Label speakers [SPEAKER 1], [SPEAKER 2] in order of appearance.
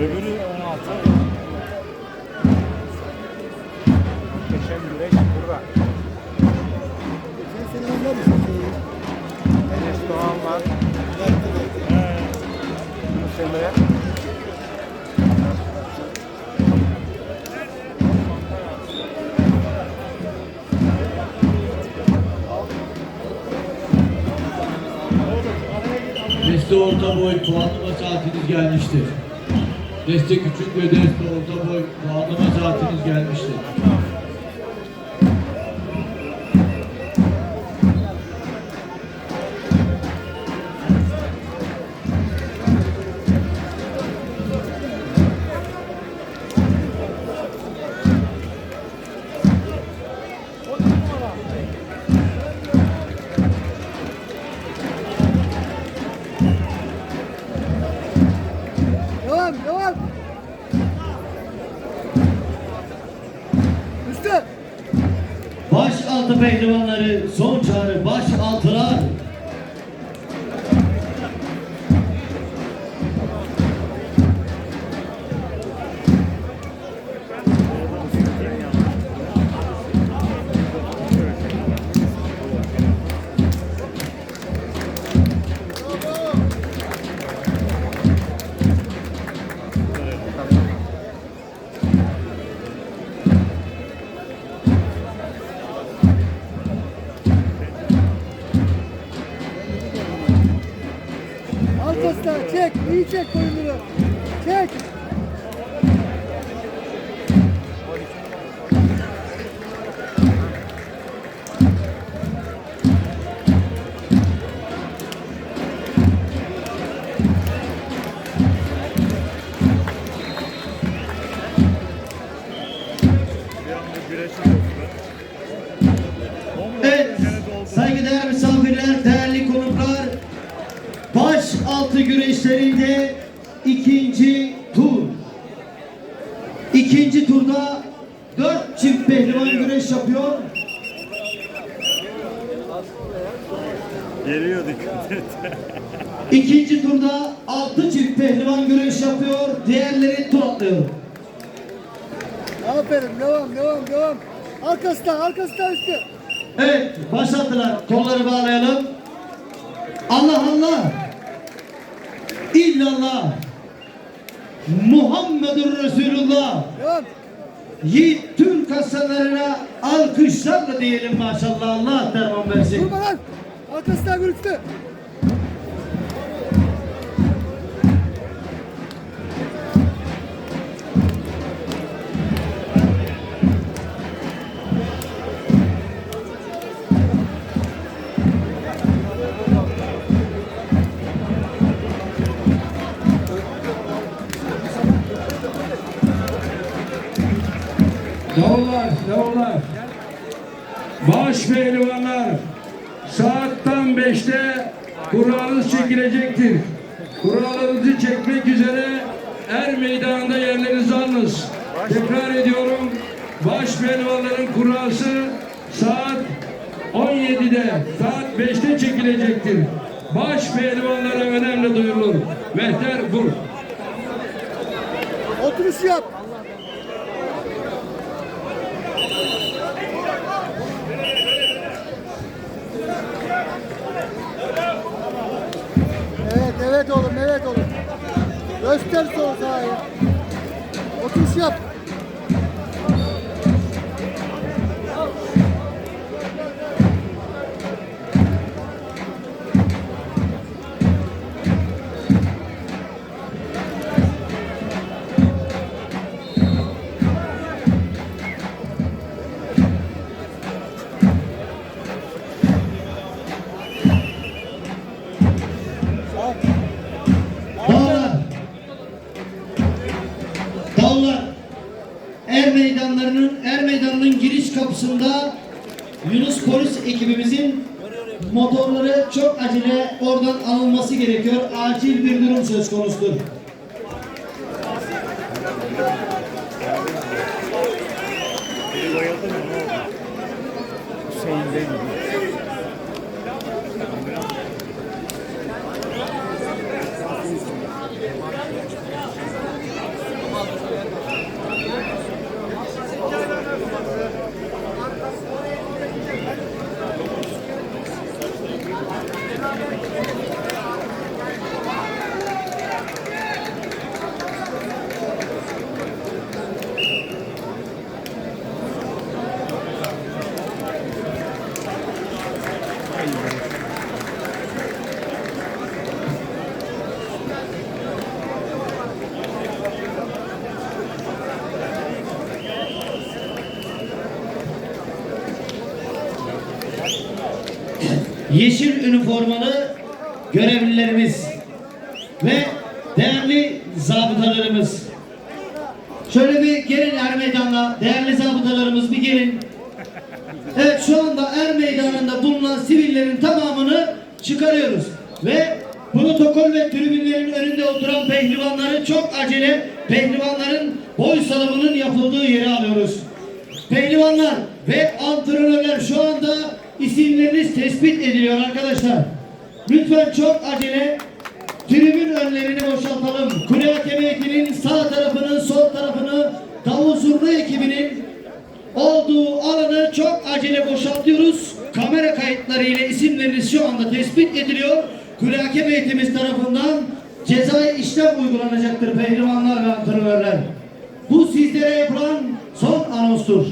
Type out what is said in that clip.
[SPEAKER 1] Öbürü 16. Geçen güreş burada.
[SPEAKER 2] Sen seni anlar mısın?
[SPEAKER 1] Enes Doğan var. He. Yunus Emre.
[SPEAKER 3] Deste orta boy puanlama saatiniz gelmiştir. Deste küçük ve deste orta boy puanlama saatiniz gelmiştir. Baş altı pehlivanları son çağrı baş altılar.
[SPEAKER 2] Çek, iyi çek koyunları. Çek.
[SPEAKER 3] Altı güreşlerinde ikinci tur. İkinci turda dört çift pehlivan güreş yapıyor.
[SPEAKER 1] Geliyor dikkat et.
[SPEAKER 3] İkinci turda altı çift pehlivan güreş yapıyor. Diğerleri tur atlıyor.
[SPEAKER 2] Aferin, devam, devam, devam. Arkasına, arkasına üstü.
[SPEAKER 3] Evet, başlattılar. Kolları bağlayalım. Allah Allah. İllallah. Muhammedur Resulullah.
[SPEAKER 2] Devam.
[SPEAKER 3] Yiğit Türk hastalarına alkışlarla diyelim maşallah. Allah derman versin.
[SPEAKER 2] Durma lan. Arkasına gül
[SPEAKER 4] Davullar, davullar. Baş pehlivanlar saatten beşte kuralınız çekilecektir. Kuralınızı çekmek üzere er meydanında yerlerinizi alınız. Tekrar ediyorum. Baş pehlivanların kurası saat 17'de, saat 5'te çekilecektir. Baş pehlivanlara önemli duyurulur. Mehter Bur.
[SPEAKER 2] Oturuşu yap. Evet, evet oğlum, evet oğlum. Göster sol sahayı. Oturuş yap.
[SPEAKER 3] Giriş kapısında Yunus polis ekibimizin motorları çok acele oradan alınması gerekiyor. Acil bir durum söz konusudur.
[SPEAKER 1] Biri
[SPEAKER 3] yeşil üniformalı görevlilerimiz ve değerli zabıtalarımız. Şöyle bir gelin er meydanına, değerli zabıtalarımız bir gelin. Evet şu anda er meydanında bulunan sivillerin tamamını çıkarıyoruz. Ve protokol ve tribünlerin önünde oturan pehlivanları çok acele pehlivanların boy salımının yapıldığı yere alıyoruz. Pehlivanlar ve antrenörler şu anda isimleriniz tespit ediliyor arkadaşlar. Lütfen çok acele tribün önlerini boşaltalım. Kule hakemi ekibinin sağ tarafını, sol tarafını, davul zurna ekibinin olduğu alanı çok acele boşaltıyoruz. Kamera kayıtları ile isimleriniz şu anda tespit ediliyor. Kule hakem heyetimiz tarafından cezai işlem uygulanacaktır pehlivanlar ve antrenörler. Bu sizlere yapılan son anonstur.